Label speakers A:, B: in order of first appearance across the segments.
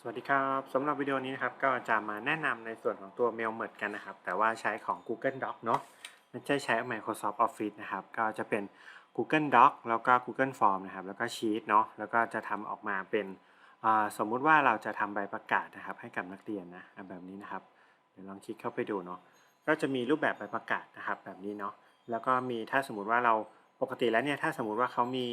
A: สวัสดีครับสำหรับวิดีโอนี้นะครับก็จะมาแนะนำในส่วนของตัว Mail Merge กันนะครับ แต่ว่าใช้ของ Google Doc เนาะไม่ใช่ใช้ Microsoft Office นะครับ ก็จะเป็น Google Doc แล้วก็ Google Form นะครับ แล้วก็ Sheet เนาะแล้วก็จะทำออกมาเป็นสมมุติว่าเราจะทำใบประกาศนะครับ ให้กับนักเรียนนะอะแบบนี้นะครับ เดี๋ยวลองคลิกเข้าไปดูเนาะก็จะมีรูปแบบใบประกาศนะครับ แบบนี้เนาะแล้วก็มีถ้าสมมุติว่าเรา ปกติแล้วเนี่ยถ้าสมมุติว่าเขามี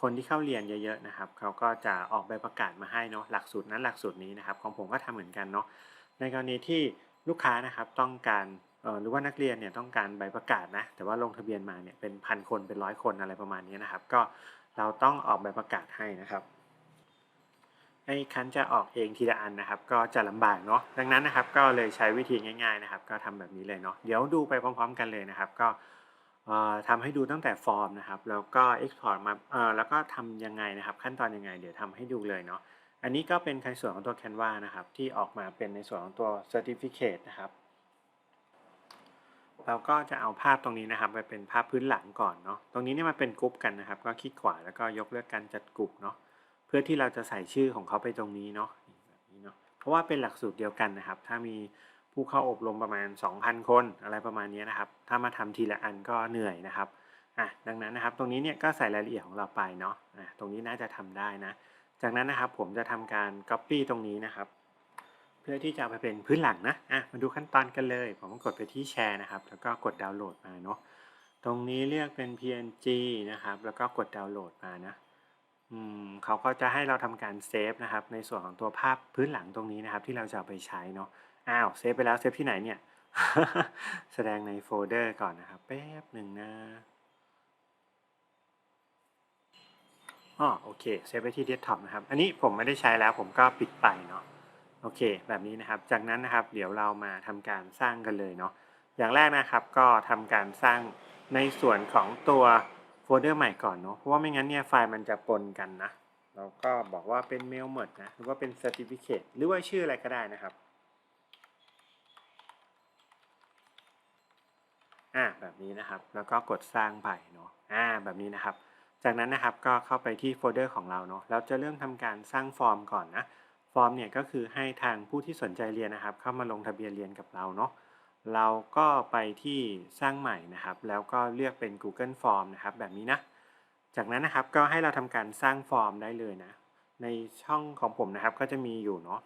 A: คนที่เข้าเรียนเยอะๆนะครับเขาก็จะออกใบประกาศมาให้เนาะหลักสูตรนั้นหลักสูตรนี้นะครับ ของผมก็ทำเหมือนกันเนาะในกรณีที่ลูกค้านะครับต้องการหรือว่านักเรียนเนี่ยต้องการใบประกาศนะแต่ว่าลงทะเบียนมาเนี่ยเป็นพันคนเป็นร้อยคนอะไรประมาณนี้นะครับ ก็เราต้องออกใบประกาศให้นะครับไอ้คันจะออกเองทีละอันนะครับ ก็จะลำบากเนาะดังนั้นนะครับ ก็เลยใช้วิธีง่าย ๆนะครับ ก็ทำแบบนี้เลยเนาะเดี๋ยวดูไปพร้อม ๆ กันเลยนะครับ ก็ ทำให้ดูตั้งแต่ฟอร์มนะครับ แล้วก็ Export มาแล้วก็ทำยังไงนะครับ ขั้นตอนยังไง เดี๋ยวทำให้ดูเลยเนาะอันนี้ก็เป็นในส่วนของตัว Canva นะครับ ที่ออกมาเป็นในส่วนของตัว Certificate นะครับ เราก็จะเอาภาพตรงนี้นะครับไปเป็นภาพพื้นหลังก่อนเนาะตรงนี้เนี่ยมันเป็นกรุ๊ปกันนะครับ ก็คลิกขวาแล้วก็ยกเลือกการจัดกลุ่มเนาะเพื่อที่เราจะใส่ชื่อของเขาไปตรงนี้เนาะแบบนี้เนาะเพราะว่าเป็นหลักสูตรเดียวกันนะครับ ถ้ามี ผู้เข้าอบรมประมาณ 2,000 คนอะไรประมาณนี้นะครับ ถ้ามาทำทีละอันก็เหนื่อยนะครับอะดังนั้นนะครับตรงนี้เนี่ยก็ใส่รายละเอียดของเราไปเนาะอะตรงนี้น่าจะทำได้นะ จากนั้นนะครับผมจะทำการ Copy ตรงนี้นะครับ เพื่อที่จะไปเป็นพื้นหลังนะอะมาดูขั้นตอนกันเลย ผมกดไปที่แชร์นะครับ แล้วก็กดดาวน์โหลดมาเนาะตรงนี้เรียกเป็น PNG นะครับ แล้วก็กดดาวน์โหลดมานะอืมเขาก็จะให้เราทำการเซฟนะครับในส่วนของตัวภาพพื้นหลังตรงนี้นะครับ ที่เราจะเอาไปใช้เนาะ อ้าวเซฟไปแล้วเซฟที่ไหนเนี่ย แสดงในโฟลเดอร์ก่อนนะครับ แป๊บหนึ่งนะอ๋อโอเคเซฟไปที่เดสก์ท็อปนะครับ อันนี้ผมไม่ได้ใช้แล้วผมก็ปิดไปเนาะโอเค แบบนี้นะครับ จากนั้นนะครับ เดี๋ยวเรามาทำการสร้างกันเลยเนาะอย่างแรกนะครับก็ทำการสร้างในส่วนของตัวโฟลเดอร์ใหม่ก่อนเนาะเพราะว่าไม่งั้นเนี่ยไฟล์มันจะปนกันนะเราก็บอกว่าเป็น mail merge นะหรือว่าเป็น certificate หรือว่าชื่ออะไรก็ได้นะครับ อ่าแบบนี้นะครับ แล้วก็กดสร้างไปเนาะอ่าแบบนี้นะครับ จากนั้นนะครับก็เข้าไปที่โฟลเดอร์ของเราเนาะเราจะเริ่มทำการสร้างฟอร์มก่อนนะฟอร์มเนี่ยก็คือให้ทางผู้ที่สนใจเรียนนะครับ เข้ามาลงทะเบียนเรียนกับเราเนาะเราก็ไปที่สร้างใหม่นะครับ แล้วก็เลือกเป็น Google Form นะครับแบบนี้นะ จากนั้นนะครับก็ให้เราทำการสร้างฟอร์มได้เลยนะ ในช่องของผมนะครับก็จะมีอยู่เนาะ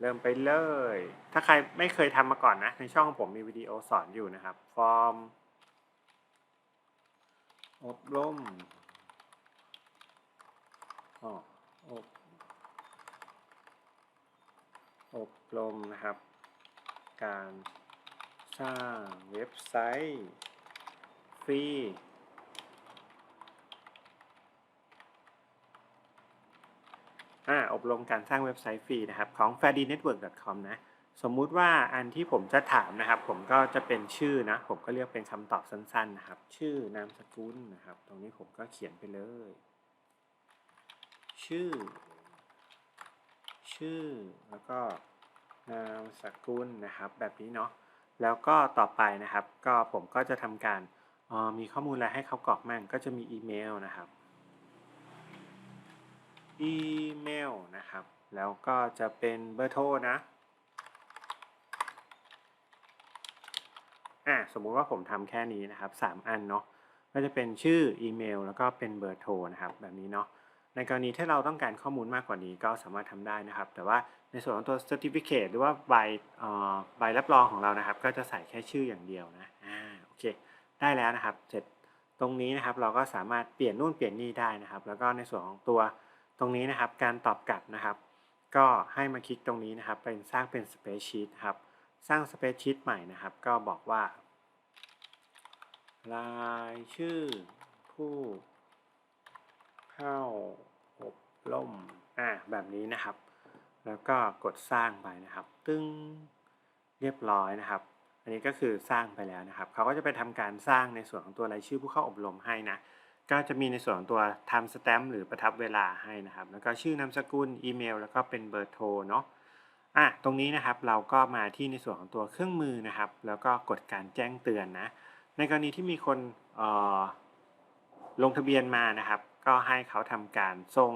A: เริ่มไปเลย ถ้าใครไม่เคยทำมาก่อนนะ ในช่องของผมมีวิดีโอสอนอยู่นะครับ ฟอร์ม อบรมอ๋ออบอบรมนะครับ การสร้างเว็บไซต์ ฟรี อ่าอบรมการสร้างเว็บไซต์ฟรีนะครับของ f a d y n e t w o r k c o m นะ สมมุติว่าอันที่ผมจะถามนะครับ ผมก็จะเป็นชื่อนะ ผมก็เรียกเป็นคำตอบสั้นๆนะครับ ชื่อนามสกุลนะครับ ตรงนี้ผมก็เขียนไปเลย ชื่อ ชื่อ แล้วก็นามสกุลนะครับ แบบนี้เนาะ แล้วก็ต่อไปนะครับ ก็ผมก็จะทำการออมีข้อมูลอะไรให้เขากรอกมั่งก็จะมีอีเมลนะครับ อีเมลนะครับ แล้วก็จะเป็นเบอร์โทรนะอ่าสมมุติว่าผมทำแค่นี้นะครับ 3 อันเนาะก็จะเป็นชื่ออีเมลแล้วก็เป็นเบอร์โทรนะครับ แบบนี้เนาะในกรณีที่เราต้องการข้อมูลมากกว่านี้ก็สามารถทำได้นะครับ แต่ว่าในส่วนของตัว certificate หรือว่าใบอ่อใบรับรองของเรานะครับ ก็จะใส่แค่ชื่ออย่างเดียวนะอ่าโอเค ได้แล้วนะครับ เสร็จตรงนี้นะครับเราก็สามารถเปลี่ยนนู่นเปลี่ยนนี่ได้นะครับ แล้วก็ในส่วนของตัว ตรงนี้นะครับการตอบกลับนะครับ ก็ให้มาคลิกตรงนี้นะครับ เป็นสร้างเป็น Spreadsheet ครับ สร้าง Spreadsheet ใหม่นะครับ ก็บอกว่า รายชื่อผู้ เข้าอบรมอ่าแบบนี้นะครับ แล้วก็กดสร้างไปนะครับ ตึ้งเรียบร้อยนะครับ อันนี้ก็คือสร้างไปแล้วนะครับ เขาก็จะไปทำการสร้างในส่วนของตัวรายชื่อผู้เข้าอบรมให้นะ ก็จะมีในส่วนของตัว time stamp หรือประทับเวลาให้นะครับ แล้วก็ชื่อนามสกุลอีเมล แล้วก็เป็นเบอร์โทรเนาะอะตรงนี้นะครับเราก็มาที่ในส่วนของตัวเครื่องมือนะครับ แล้วก็กดการแจ้งเตือนนะในกรณีที่มีคนเอ่อลงทะเบียนมานะครับ ก็ให้เขาทำการส่ง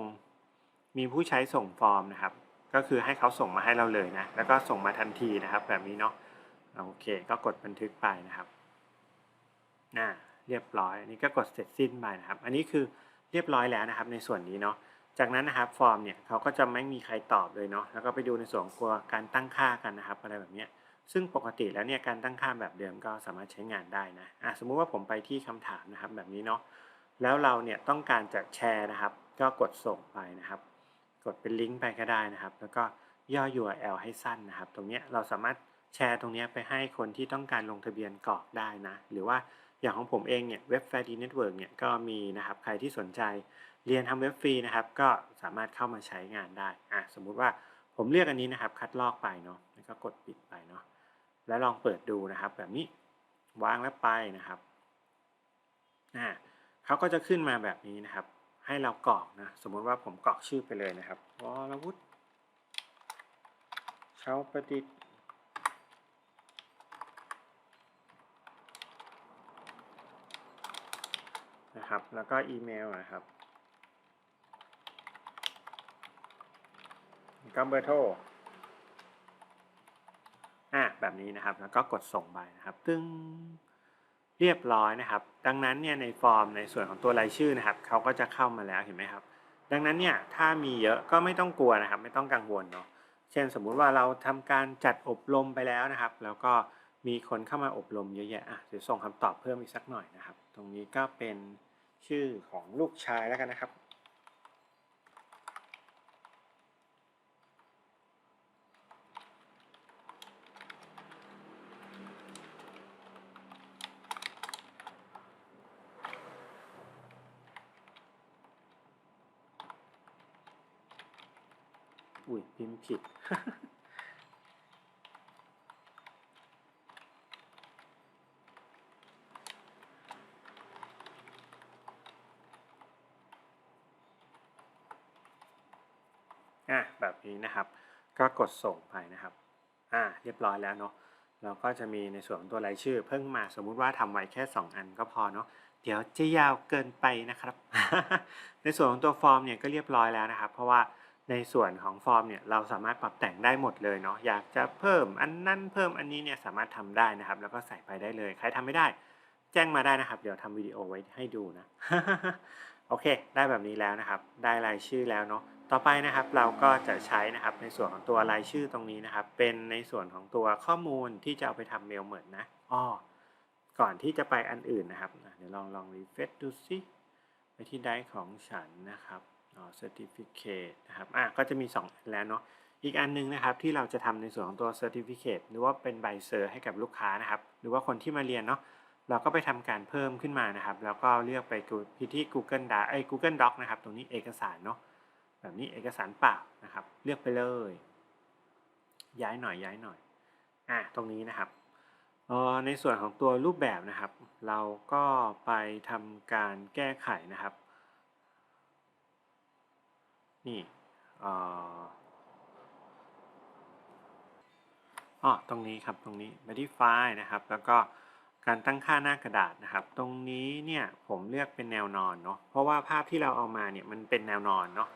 A: มีผู้ใช้ส่งฟอร์มนะครับ ก็คือให้เขาส่งมาให้เราเลยนะ แล้วก็ส่งมาทันทีนะครับ แบบนี้เนาะโอเค ก็กดบันทึกไปนะครับน่า เรียบร้อยอันนี้ก็กดเสร็จสิ้นไปนะครับ อันนี้คือเรียบร้อยแล้วนะครับในส่วนนี้เนาะจากนั้นนะครับฟอร์มเนี่ยเขาก็จะไม่มีใครตอบเลยเนาะแล้วก็ไปดูในส่วนของตัวการตั้งค่ากันนะครับอะไรแบบนี้ซึ่งปกติแล้วเนี่ยการตั้งค่าแบบเดิมก็สามารถใช้งานได้นะอะสมมุติว่าผมไปที่คำถามนะครับแบบนี้เนาะแล้วเราเนี่ยต้องการจะแชร์นะครับ ก็กดส่งไปนะครับ กดเป็นลิงก์ไปก็ได้นะครับ แล้วก็ย่อ URL ให้สั้นนะครับ ตรงนี้เราสามารถแชร์ตรงนี้ไปให้คนที่ต้องการลงทะเบียนกรอกได้นะ หรือว่า อย่างของผมเองเนี่ยเว็บ f a i r d Network เนี่ยก็มีนะครับใครที่สนใจเรียนทำเว็บฟรีนะครับ ก็สามารถเข้ามาใช้งานได้อะสมมุติว่าผมเลือกอันนี้นะครับ คัดลอกไปเนาะแล้วก็กดปิดไปเนาะแล้วลองเปิดดูนะครับ แบบนี้วางแล้วไปนะครับอ่าเขาก็จะขึ้นมาแบบนี้นะครับ ให้เรากรอกนะสมมติว่าผมกรอกชื่อไปเลยนะครับวรวุฒิเชาประดิษฐ์ นะครับ แล้วก็อีเมลนะครับแล้วก็เบอร์โทรอะแบบนี้นะครับ แล้วก็กดส่งไปนะครับ ตึ้งเรียบร้อยนะครับ ดังนั้นเนี่ยในฟอร์มในส่วนของตัวรายชื่อนะครับเขาก็จะเข้ามาแล้วเห็นไหมครับ ดังนั้นเนี่ยถ้ามีเยอะก็ไม่ต้องกลัวนะครับ ไม่ต้องกังวลเนาะ เช่นสมมุติว่าเราทำการจัดอบรมไปแล้วนะครับ แล้วก็มีคนเข้ามาอบรมเยอะแยะอะเดี๋ยวส่งคำตอบเพิ่มอีกสักหน่อยนะครับ ตรงนี้ก็เป็น ชื่อของลูกชายแล้วกันนะครับ อุ้ยพิมพ์ผิด อะแบบ นี้นะครับ ก็กดส่งไปนะครับ อ่า เรียบร้อยแล้วเนาะเราก็จะมีในส่วนของตัวรายชื่อ เพิ่งมาสมมุติว่าทำไว้แค่ 2 อันก็พอเนาะเดี๋ยวจะยาวเกินไปนะครับ ในส่วนของตัวฟอร์มเนี่ยก็เรียบร้อยแล้วนะครับ เพราะว่าในส่วนของฟอร์มเนี่ยเราสามารถปรับแต่งได้หมดเลยเนาะอยากจะเพิ่มอันนั้นเพิ่มอันนี้เนี่ยสามารถทำได้นะครับ แล้วก็ใส่ไปได้เลย ใครทำไม่ได้ แจ้งมาได้นะครับ เดี๋ยวทำวิดีโอไว้ให้ดูนะ โอเค ได้แบบนี้แล้วนะครับ ได้รายชื่อแล้วเนาะ ต่อไปนะครับเราก็จะใช้นะครับในส่วนของตัวรายชื่อตรงนี้นะครับ เป็นในส่วนของตัวข้อมูลที่จะเอาไปทำเมลเหมือนนะอ้อก่อนที่จะไปอันอื่นนะครับเดี๋ยวลองลองรีเฟซดูซิไปที่ได้ของฉันนะครับอ๋อ certificate นะครับอะก็จะมี2อันแล้วเนาะอีกอันนึงนะครับที่เราจะทำในส่วนของตัว certificate หรือว่าเป็นใบเซอร์ให้กับลูกค้านะครับ หรือว่าคนที่มาเรียนเนาะ เราก็ไปทำการเพิ่มขึ้นมานะครับ แล้วก็เลือกไปที่ Google Doc ไอ้ Google Doc นะครับ ตรงนี้เอกสารเนาะแบบนี้เอกสารเปล่านะครับ เลือกไปเลย ย้ายหน่อยย้ายหน่อยอะตรงนี้นะครับออในส่วนของตัวรูปแบบนะครับ เราก็ไปทำการแก้ไขนะครับ นี่อ๋อตรงนี้ครับตรงนี้ modify นะครับ แล้วก็ การตั้งค่าหน้ากระดาษนะครับ ตรงนี้เนี่ยผมเลือกเป็นแนวนอนเนาะเพราะว่าภาพที่เราเอามาเนี่ยมันเป็นแนวนอนเนาะ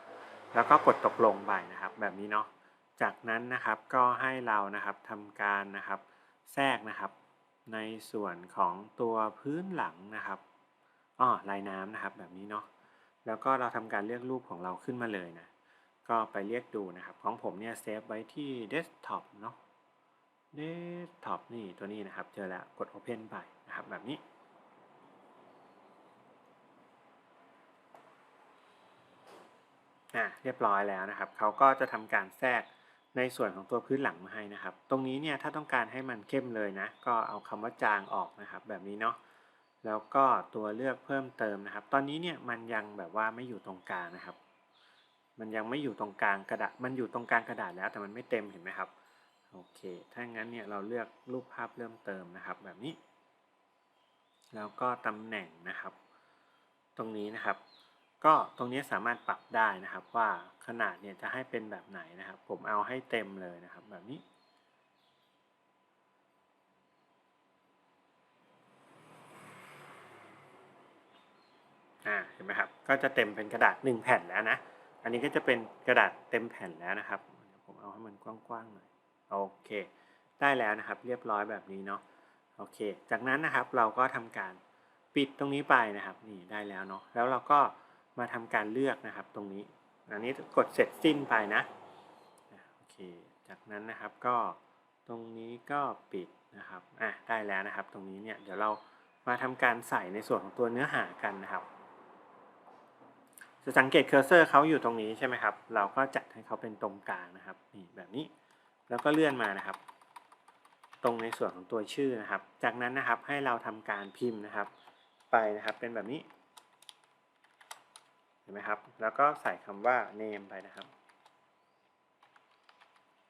A: แล้วก็กดตกลงไปนะครับ แบบนี้เนาะจากนั้นนะครับก็ให้เรานะครับทำการนะครับ แทรกนะครับ ในส่วนของตัวพื้นหลังนะครับอ๋อลายน้ำนะครับแบบนี้เนาะแล้วก็เราทำการเลือกรูปของเราขึ้นมาเลยนะก็ไปเรียกดูนะครับ ของผมเนี่ยเซฟไว้ที่เดสก์ท็อปเนาะ เดสก์ท็อปนี่ตัวนี้นะครับ เจอแล้วกด Open ไปนะครับแบบนี้ อะเรียบร้อยแล้วนะครับ เขาก็จะทำการแทรกในส่วนของตัวพื้นหลังมาให้นะครับ ตรงนี้เนี่ยถ้าต้องการให้มันเข้มเลยนะ ก็เอาคำว่าจางออกนะครับ แบบนี้เนาะแล้วก็ตัวเลือกเพิ่มเติมนะครับ ตอนนี้เนี่ยมันยังแบบว่าไม่อยู่ตรงกลางนะครับ มันยังไม่อยู่ตรงกลางกระดาษ มันอยู่ตรงกลางกระดาษแล้วแต่มันไม่เต็มเห็นไหมครับ โอเค ถ้างั้นเนี่ยเราเลือกรูปภาพเริ่มเติมนะครับแบบนี้ แล้วก็ตำแหน่งนะครับ ตรงนี้นะครับ ก็ตรงนี้สามารถปรับได้นะครับว่าขนาดเนี่ยจะให้เป็นแบบไหนนะครับ ผมเอาให้เต็มเลยนะครับ แบบนี้ อ่าเห็นไหมครับ ก็จะเต็มเป็นกระดาษ1แผ่นแล้วนะ อันนี้ก็จะเป็นกระดาษเต็มแผ่นแล้วนะครับ ผมเอาให้มันกว้างๆหน่อย โอเค ได้แล้วนะครับเรียบร้อยแบบนี้เนาะโอเค จากนั้นนะครับเราก็ทำการปิดตรงนี้ไปนะครับนี่ได้แล้วเนาะแล้วเราก็มาทำการเลือกนะครับตรงนี้ อันนี้กดเสร็จสิ้นไปนะโอเค จากนั้นนะครับก็ตรงนี้ก็ปิดนะครับอะได้แล้วนะครับ ตรงนี้เนี่ยเดี๋ยวเรามาทำการใส่ในส่วนของตัวเนื้อหากันนะครับจะสังเกตเคอร์เซอร์เขาอยู่ตรงนี้ใช่ไหมครับ เราก็จัดให้เขาเป็นตรงกลางนะครับนี่แบบนี้ แล้วก็เลื่อนมานะครับ ตรงในส่วนของตัวชื่อนะครับ จากนั้นนะครับให้เราทำการพิมพ์นะครับ ไปนะครับเป็นแบบนี้เห็นไหมครับ แล้วก็ใส่คำว่า name ไปนะครับ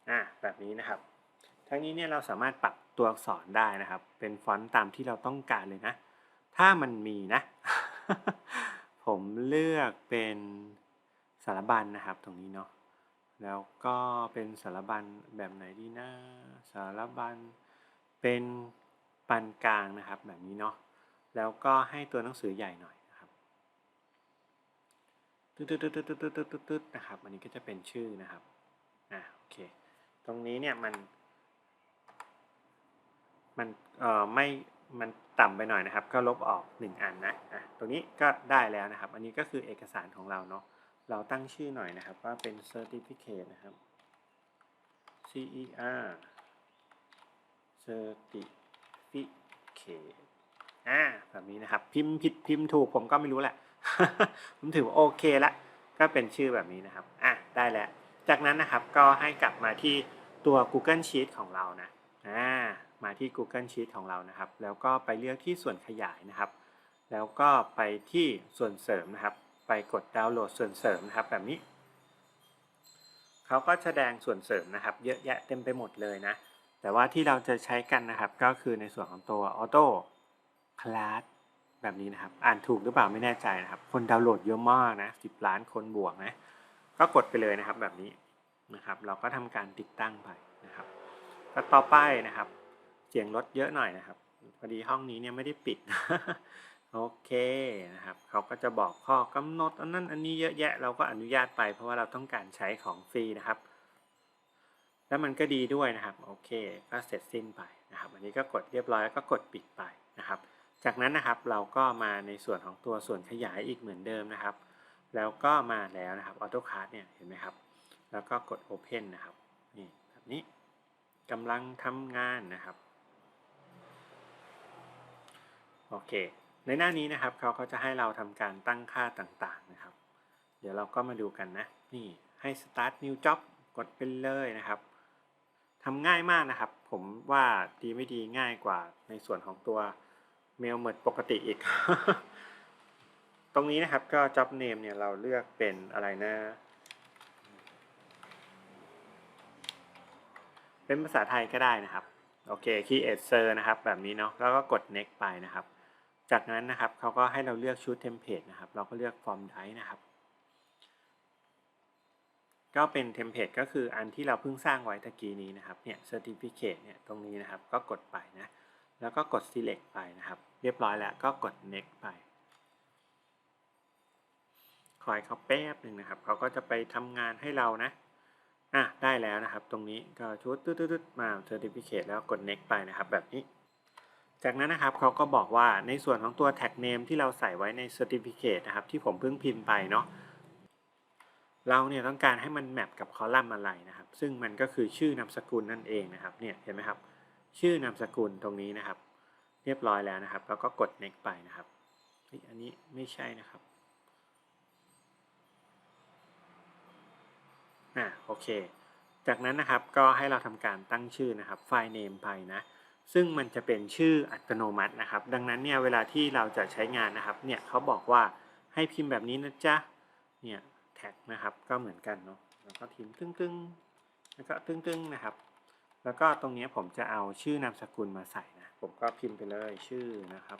A: อ่าแบบนี้นะครับ ทั้งนี้เนี่ยเราสามารถปรับตัวอักษรได้นะครับ เป็นฟอนต์ตามที่เราต้องการเลยนะ ถ้ามันมีนะ ผมเลือกเป็นสารบัญนะครับ ตรงนี้เนาะ แล้วก็เป็นสารบัญแบบไหนดีนะสารบัญเป็นปานกลางนะครับแบบนี้เนาะแล้วก็ให้ตัวหนังสือใหญ่หน่อยนะครับตึ๊ดตึ๊ดตึ๊ดตึ๊ดตึ๊ดตึ๊ดตึ๊ดนะครับอันนี้ก็จะเป็นชื่อนะครับอ่าโอเคตรงนี้เนี่ยมันมันเอ่อไม่มันต่ำไปหน่อยนะครับ ก็ลบออก 1 อันนะอะตรงนี้ก็ได้แล้วนะครับ อันนี้ก็คือเอกสารของเราเนาะ เราตั้งชื่อหน่อยนะครับว่าเป็น certificate นะครับ cer certificate อ่าแบบนี้นะครับ พิมพ์ผิดพิมพ์ถูกผมก็ไม่รู้แหละ ผมถือว่าโอเคละ ก็เป็นชื่อแบบนี้นะครับ อะ ได้แล้ว จากนั้นนะครับก็ให้กลับมาที่ตัว Google Sheet ของเรานะ อ่า มาที่ Google Sheet ของเรานะครับ แล้วก็ไปเลือกที่ส่วนขยายนะครับ แล้วก็ไปที่ส่วนเสริมนะครับ ไปกดดาวน์โหลดส่วนเสริมนะครับแบบนี้ เขาก็แสดงส่วนเสริมนะครับ เยอะแยะเต็มไปหมดเลยนะ แต่ว่าที่เราจะใช้กันนะครับ ก็คือในส่วนของตัว Auto Class แบบนี้นะครับ อ่านถูกหรือเปล่าไม่แน่ใจนะครับ คนดาวน์โหลดเยอะมากนะ10ล้านคนบวกนะ ก็กดไปเลยนะครับแบบนี้นะครับ เราก็ทำการติดตั้งไปนะครับก็ต่อไปนะครับ เสียงลดเยอะหน่อยนะครับ พอดีห้องนี้เนี่ยไม่ได้ปิด โอเคนะครับเขาก็จะบอกข้อกำหนดอันนั้นอันนี้เยอะแยะเราก็อนุญาตไป เพราะว่าเราต้องการใช้ของฟรีนะครับ แล้วมันก็ดีด้วยนะครับโอเคก็เสร็จสิ้นไปนะครับอันนี้ก็กดเรียบร้อยแล้วก็กดปิดไปนะครับ จากนั้นนะครับเราก็มาในส่วนของตัวส่วนขยายอีกเหมือนเดิมนะครับ แล้วก็มาแล้วนะครับ AutoCAD เนี่ยเห็นไหมครับ แล้วก็กด Open นะครับนี่แบบนี้กำลังทำงานนะครับโอเค ในหน้านี้นะครับเขาก็จะให้เราทำการตั้งค่าต่างๆนะครับ เดี๋ยวเราก็มาดูกันนะ นี่ให้ start new job กดไปเลยนะครับทำง่ายมากนะครับ ผมว่าดีไม่ดีง่ายกว่าในส่วนของตัวเมลเมดปกติอีก ตรงนี้นะครับก็ job name เนี่ยเราเลือกเป็นอะไรนะ เป็นภาษาไทยก็ได้นะครับ โอเค create ser นะครับ แบบนี้เนาะ แล้วก็กด next ไปนะครับ จากนั้นนะครับเขาก็ให้เราเลือกชุดเทมเพลตนะครับ เราก็เลือก form type นะครับ ก็เป็นเทมเพลตก็คืออันที่เราเพิ่งสร้างไว้ตะกี้นี้นะครับ เนี่ย certificate เนี่ยตรงนี้นะครับ ก็กดไปนะ แล้วก็กด select ไปนะครับ เรียบร้อยแล้วก็กด next ไป คอยเขาแป๊บหนึ่งนะครับ เขาก็จะไปทำงานให้เรานะ อะได้แล้วนะครับ ตรงนี้ก็ชุดตืดๆมา certificate แล้วกด next ไปนะครับ แบบนี้ จากนั้นนะครับเขาก็บอกว่าในส่วนของตัว tag name ที่เราใส่ไว้ใน certificate นะครับที่ผมเพิ่งพิมพ์ไปเนาะเราเนี่ยต้องการให้มันแมปกับคอลัมน์อะไรนะครับ ซึ่งมันก็คือชื่อนามสกุลนั่นเองนะครับเนี่ยเห็นไหมครับ ชื่อนามสกุลตรงนี้นะครับ เรียบร้อยแล้วนะครับ แล้วก็กด next ไปนะครับอันนี้ไม่ใช่นะครับอ่าโอเค จากนั้นนะครับก็ให้เราทำการตั้งชื่อนะครับไฟล์ name ไปนะ ซึ่งมันจะเป็นชื่ออัตโนมัตินะครับ ดังนั้นเนี่ยเวลาที่เราจะใช้งานนะครับเนี่ยเขาบอกว่าให้พิมพ์แบบนี้นะจ๊ะเนี่ยแท็กนะครับก็เหมือนกันเนาะแล้วก็พิมพ์ตึ้งตึ้งแล้วก็ตึ้งตึ้งนะครับ แล้วก็ตรงนี้ผมจะเอาชื่อนามสกุลมาใส่นะผมก็พิมพ์ไปเลยชื่อนะครับ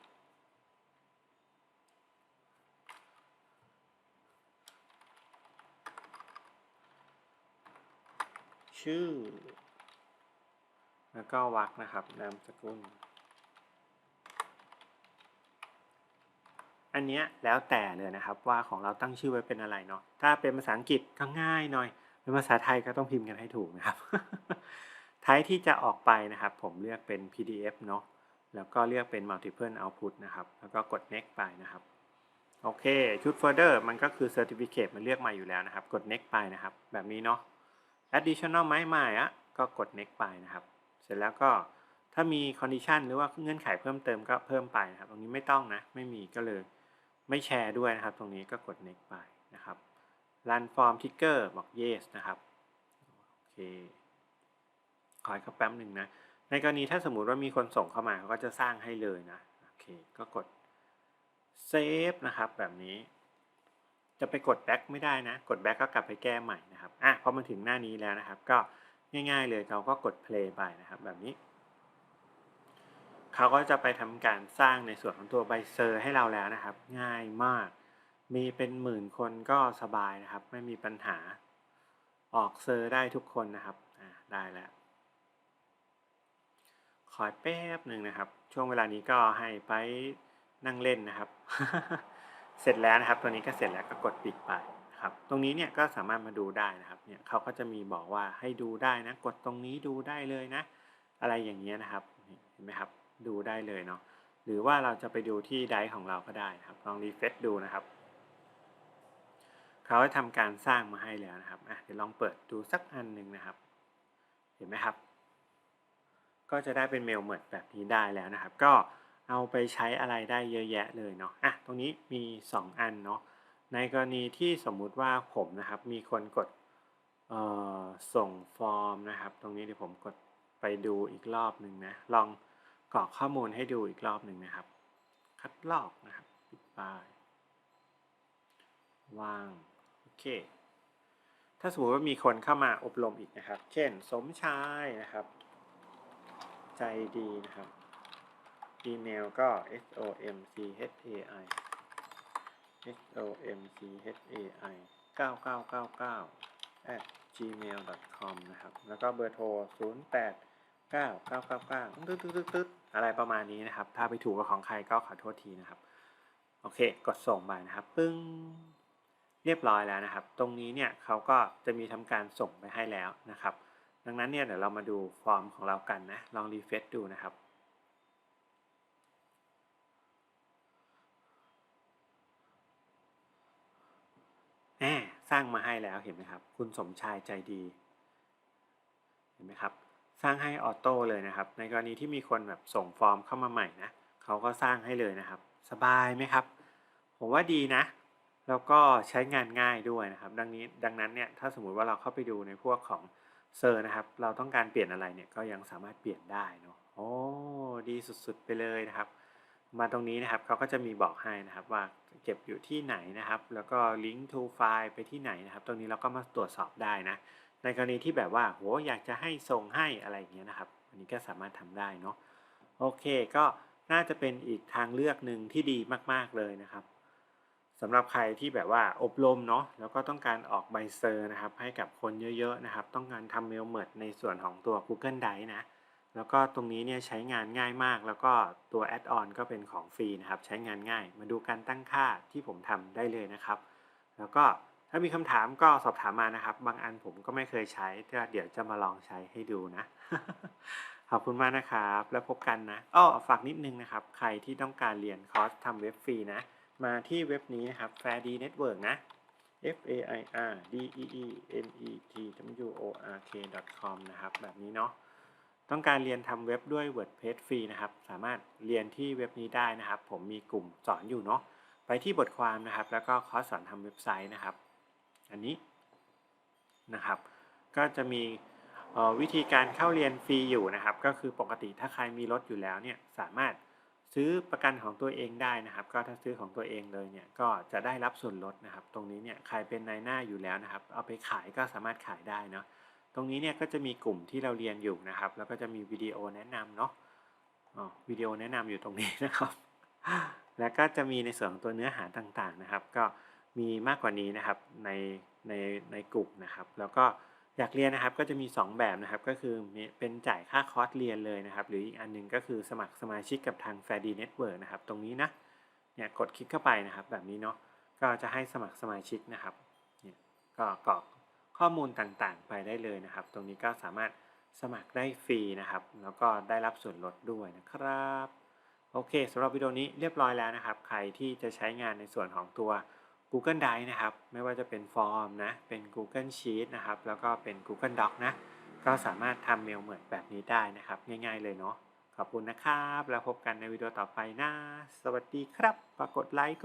A: ชื่อ แล้วก็วรรคนะครับนามสกุล อันเนี้ยแล้วแต่เลยนะครับว่าของเราตั้งชื่อไว้เป็นอะไรเนาะถ้าเป็นภาษาอังกฤษก็ง่ายหน่อยเป็นภาษาไทยก็ต้องพิมพ์กันให้ถูกนะครับไทป์ที่จะออกไปนะครับ ผมเลือกเป็น PDF เนาะแล้วก็เลือกเป็น multiple output นะครับ แล้วก็กด next ไปนะครับ โอเค ชุด further มันก็คือ certificate มันเลือกมาอยู่แล้วนะครับ กด next ไปนะครับ แบบนี้เนาะ additional ไม่ไม่อะก็กด next ไปนะครับ เสร็จแล้วก็ถ้ามี condition หรือว่าเงื่อนไขเพิ่มเติมก็เพิ่มไปนะครับ ตรงนี้ไม่ต้องนะ ไม่มีก็เลยไม่แชร์ด้วยนะครับ ตรงนี้ก็กด next ไปนะครับ run form trigger บอก yes นะครับ โอเค ขอให้เขาแป๊บหนึ่งนะ ในกรณีถ้าสมมุติว่ามีคนส่งเข้ามาเขาก็จะสร้างให้เลยนะ โอเค ก็กด save นะครับ แบบนี้ จะไปกด back ไม่ได้นะ กด back ก็กลับไปแก้ใหม่นะครับ อะ พอมาถึงหน้านี้แล้วนะครับ ก็ ง่ายๆเลยเราก็กด play ไปนะครับแบบนี้ เขาก็จะไปทำการสร้างในส่วนของตัวใบเซอร์ให้เราแล้วนะครับ ง่ายมาก มีเป็นหมื่นคนก็สบายนะครับ ไม่มีปัญหาออกเซอร์ได้ทุกคนนะครับได้แล้วขอแป๊บหนึ่งนะครับ ช่วงเวลานี้ก็ให้ไปนั่งเล่นนะครับ เสร็จแล้วนะครับ ตัวนี้ก็เสร็จแล้วก็กดปิดไป นะครับ ตรงนี้เนี่ยก็สามารถมาดูได้นะครับ เนี่ยเขาก็จะมีบอกว่าให้ดูได้นะ กดตรงนี้ดูได้เลยนะ อะไรอย่างเงี้ยนะครับ เห็นไหมครับ ดูได้เลยเนาะ หรือว่าเราจะไปดูที่ไดร์ของเราก็ได้นะครับ ลองรีเฟซดูนะครับ เขาให้ทำการสร้างมาให้แล้วนะครับอะเดี๋ยวลองเปิดดูสักอันหนึ่งนะครับ เห็นไหมครับ ก็จะได้เป็นเมลเหมือนแบบนี้ได้แล้วนะครับ ก็เอาไปใช้อะไรได้เยอะแยะเลยเนาะ อะ ตรงนี้มี 2 อันเนาะ ในกรณีที่สมมุติว่าผมนะครับมีคนกดส่งฟอร์มนะครับ ตรงนี้เดี๋ยวผมกดไปดูอีกรอบหนึ่งนะ ลองกรอกข้อมูลให้ดูอีกรอบหนึ่งนะครับ คัดลอกนะครับปิดป้ายวางโอเค ถ้าสมมติว่ามีคนเข้ามาอบรมอีกนะครับ เช่น สมชายนะครับ ใจดีนะครับ อีเมลก็ s o m c h a i s o m c h a i 9999 at gmail com นะครับ แล้วก็เบอร์โทร 0 8 9 9 9 9ตึ๊ดตึ๊ดตึ๊ดตึ๊ดอะไรประมาณนี้นะครับ ถ้าไปถูกกับของใครก็ขอโทษทีนะครับ โอเค กดส่งไปนะครับ ปึ้ง เรียบร้อยแล้วนะครับ ตรงนี้เนี่ยเขาก็จะมีทำการส่งไปให้แล้วนะครับ ดังนั้นเนี่ยเดี๋ยวเรามาดูฟอร์มของเรากันนะ ลองรีเฟซดูนะครับ แหม สร้างมาให้แล้วเห็นไหมครับ คุณสมชายใจดีเห็นไหมครับ สร้างให้ออโต้เลยนะครับ ในกรณีที่มีคนแบบส่งฟอร์มเข้ามาใหม่นะเขาก็สร้างให้เลยนะครับ สบายไหมครับ ผมว่าดีนะ แล้วก็ใช้งานง่ายด้วยนะครับ ดังนี้ดังนั้นเนี่ยถ้าสมมุติว่าเราเข้าไปดูในพวกของเซอร์นะครับ เราต้องการเปลี่ยนอะไรเนี่ยก็ยังสามารถเปลี่ยนได้เนาะโอ้ดีสุดๆไปเลยนะครับ มาตรงนี้นะครับเขาก็จะมีบอกให้นะครับว่าเก็บอยู่ที่ไหนนะครับ แล้วก็ลิงก์ to ไฟล์ไปที่ไหนนะครับ ตรงนี้เราก็มาตรวจสอบได้นะ ในกรณีที่แบบว่าโหอยากจะให้ส่งให้อะไรอย่างเงี้ยนะครับ อันนี้ก็สามารถทำได้เนาะโอเคก็น่าจะเป็นอีกทางเลือกหนึ่งที่ดีมาก ๆเลยนะครับสำหรับใครที่แบบว่าอบรมเนาะแล้วก็ต้องการออกใบเซอร์นะครับ ให้กับคนเยอะ ๆ นะครับ ต้องการทำเมลเมิร์ดในส่วนของตัว Google Drive นะ แล้วก็ตรงนี้เนี่ยใช้งานง่ายมาก แล้วก็ตัวแอดออนก็เป็นของฟรีนะครับ ใช้งานง่าย มาดูการตั้งค่าที่ผมทำได้เลยนะครับ แล้วก็ถ้ามีคำถามก็สอบถามมานะครับ บางอันผมก็ไม่เคยใช้ก็เดี๋ยวจะมาลองใช้ให้ดูนะ ขอบคุณมากนะครับ แล้วพบกันนะอ้อฝากนิดนึงนะครับ ใครที่ต้องการเรียนคอร์สทำเว็บฟรีนะ มาที่เว็บนี้นะครับ Fair D Network นะ f a i r d e e n e t w o r k com นะครับ แบบนี้เนาะ ต้องการเรียนทำเว็บด้วย WordPress ฟรีนะครับ สามารถเรียนที่เว็บนี้ได้นะครับ ผมมีกลุ่มสอนอยู่เนาะ ไปที่บทความนะครับ แล้วก็คอร์สสอนทำเว็บไซต์นะครับ อันนี้นะครับ ก็จะมีวิธีการเข้าเรียนฟรีอยู่นะครับ ก็คือปกติถ้าใครมีรถอยู่แล้วเนี่ยสามารถซื้อประกันของตัวเองได้นะครับ ก็ถ้าซื้อของตัวเองเลยเนี่ยก็จะได้รับส่วนลดนะครับ ตรงนี้เนี่ยใครเป็นนายหน้าอยู่แล้วนะครับ เอาไปขายก็สามารถขายได้เนาะ ตรงนี้เนี่ยก็จะมีกลุ่มที่เราเรียนอยู่นะครับ แล้วก็จะมีวิดีโอแนะนำเนาะวิดีโอแนะนำอยู่ตรงนี้นะครับ แล้วก็จะมีในส่วนของตัวเนื้อหาต่างๆนะครับ ก็มีมากกว่านี้นะครับในในในกลุ่มนะครับ แล้วก็อยากเรียนนะครับก็จะมี 2 แบบนะครับ ก็คือเป็นจ่ายค่าคอร์สเรียนเลยนะครับ หรืออีกอันนึงก็คือสมัครสมาชิกกับทาง f a i r d Network นะครับ ตรงนี้นะเนี่ยกดคลิกเข้าไปนะครับ แบบนี้เนาะก็จะให้สมัครสมาชิกนะครับเนี่ยก็กรอก ข้อมูลต่างๆ ไปได้เลยนะครับ ตรงนี้ก็สามารถสมัครได้ฟรีนะครับ แล้วก็ได้รับส่วนลดด้วยนะครับ โอเคสำหรับวิดีโอนี้เรียบร้อยแล้วนะครับ ใครที่จะใช้งานในส่วนของตัว Google Drive นะครับ ไม่ว่าจะเป็นฟอร์มนะ เป็น Google Sheet นะครับ แล้วก็เป็น Google Doc นะ ก็สามารถทำเมลเหมือนแบบนี้ได้นะครับ ง่ายๆเลยเนาะ ขอบคุณนะครับ แล้วพบกันในวิดีโอต่อไปนะ สวัสดีครับ ฝากกดไลค์ กด